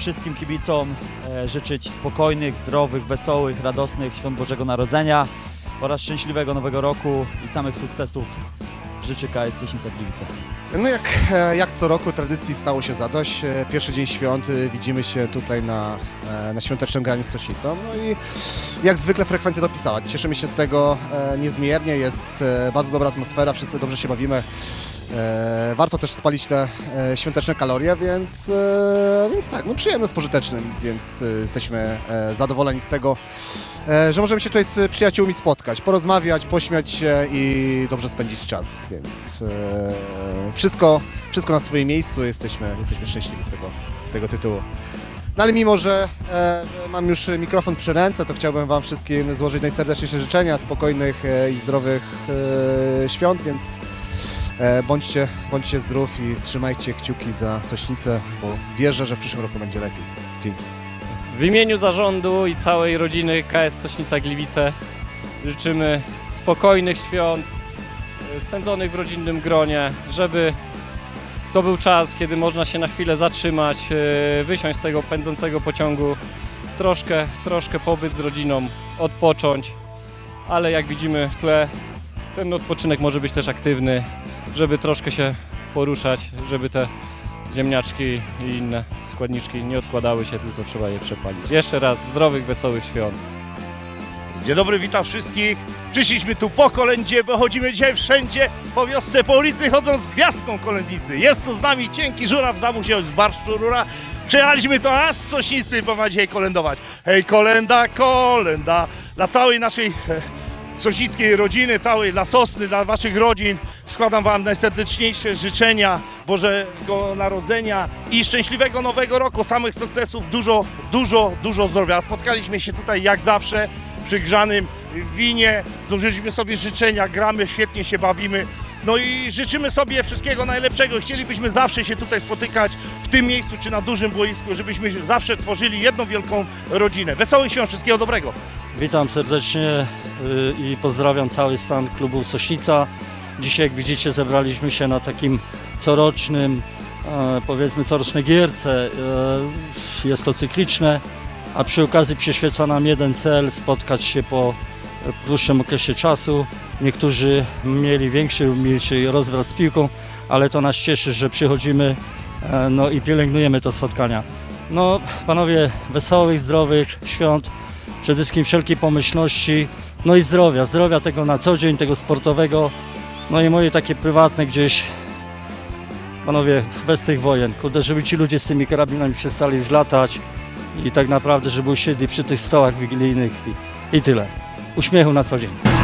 wszystkim kibicom e, życzyć spokojnych, zdrowych, wesołych, radosnych świąt Bożego Narodzenia oraz szczęśliwego Nowego Roku i samych sukcesów życzy KS Leśnica Gliwice. No jak, e, jak co roku tradycji stało się zadość. E, Pierwszy dzień świąt e, widzimy się tutaj na, na świątecznym graniu z Sośnicą. No i jak zwykle frekwencja dopisała. Cieszymy się z tego niezmiernie. Jest bardzo dobra atmosfera, wszyscy dobrze się bawimy. Warto też spalić te świąteczne kalorie, więc, więc tak, no przyjemne z pożytecznym, więc jesteśmy zadowoleni z tego, że możemy się tutaj z przyjaciółmi spotkać, porozmawiać, pośmiać się i dobrze spędzić czas, więc e, wszystko, wszystko na swoim miejscu, jesteśmy, jesteśmy szczęśliwi z tego, z tego tytułu. No ale mimo, że, e, że mam już mikrofon przy ręce, to chciałbym Wam wszystkim złożyć najserdeczniejsze życzenia, spokojnych e, i zdrowych e, świąt, więc e, bądźcie, bądźcie zdrów i trzymajcie kciuki za Sośnicę, bo wierzę, że w przyszłym roku będzie lepiej. Dzięki. W imieniu zarządu i całej rodziny KS Sośnica Gliwice życzymy spokojnych świąt, spędzonych w rodzinnym gronie, żeby to był czas, kiedy można się na chwilę zatrzymać, y, wysiąść z tego pędzącego pociągu, troszkę, troszkę pobyt z rodziną, odpocząć, ale jak widzimy w tle, ten odpoczynek może być też aktywny, żeby troszkę się poruszać, żeby te ziemniaczki i inne składniczki nie odkładały się, tylko trzeba je przepalić. Jeszcze raz zdrowych, wesołych świąt. Dzień dobry, witam wszystkich. Przyszliśmy tu po kolędzie, bo chodzimy dzisiaj wszędzie, po wiosce, po ulicy, chodzą z gwiazdką kolędnicy. Jest tu z nami cienki żuraw, zdamu się z barszczu rura. Przyjechaliśmy to aż z Sośnicy, bo ma dzisiaj kolędować. Hej, kolenda, kolenda. Dla całej naszej e, sosnickiej rodziny, całej, dla Sosny, dla waszych rodzin składam wam najserdeczniejsze życzenia Bożego Narodzenia i szczęśliwego Nowego Roku, samych sukcesów, dużo, dużo, dużo zdrowia. Spotkaliśmy się tutaj jak zawsze przy grzanym winie, złożyliśmy sobie życzenia, gramy, świetnie się bawimy. No i życzymy sobie wszystkiego najlepszego. Chcielibyśmy zawsze się tutaj spotykać w tym miejscu czy na dużym boisku, żebyśmy zawsze tworzyli jedną wielką rodzinę. Wesołych świąt, wszystkiego dobrego. Witam serdecznie y, i pozdrawiam cały stan klubu Sośnica. Dzisiaj, jak widzicie, zebraliśmy się na takim corocznym, e, powiedzmy corocznej gierce. E, Jest to cykliczne, a przy okazji przyświeca nam jeden cel, spotkać się po dłuższym okresie czasu. Niektórzy mieli większy lub mniejszy rozwrat z piłką, ale to nas cieszy, że przychodzimy e, no i pielęgnujemy te spotkania. No, panowie, wesołych, zdrowych świąt, przede wszystkim wszelkiej pomyślności, no i zdrowia, zdrowia tego na co dzień, tego sportowego, no i moje takie prywatne gdzieś, panowie, bez tych wojen, kurde, żeby ci ludzie z tymi karabinami przestali już latać i tak naprawdę, żeby usiedli przy tych stołach wigilijnych i, i tyle. Uśmiechu na co dzień.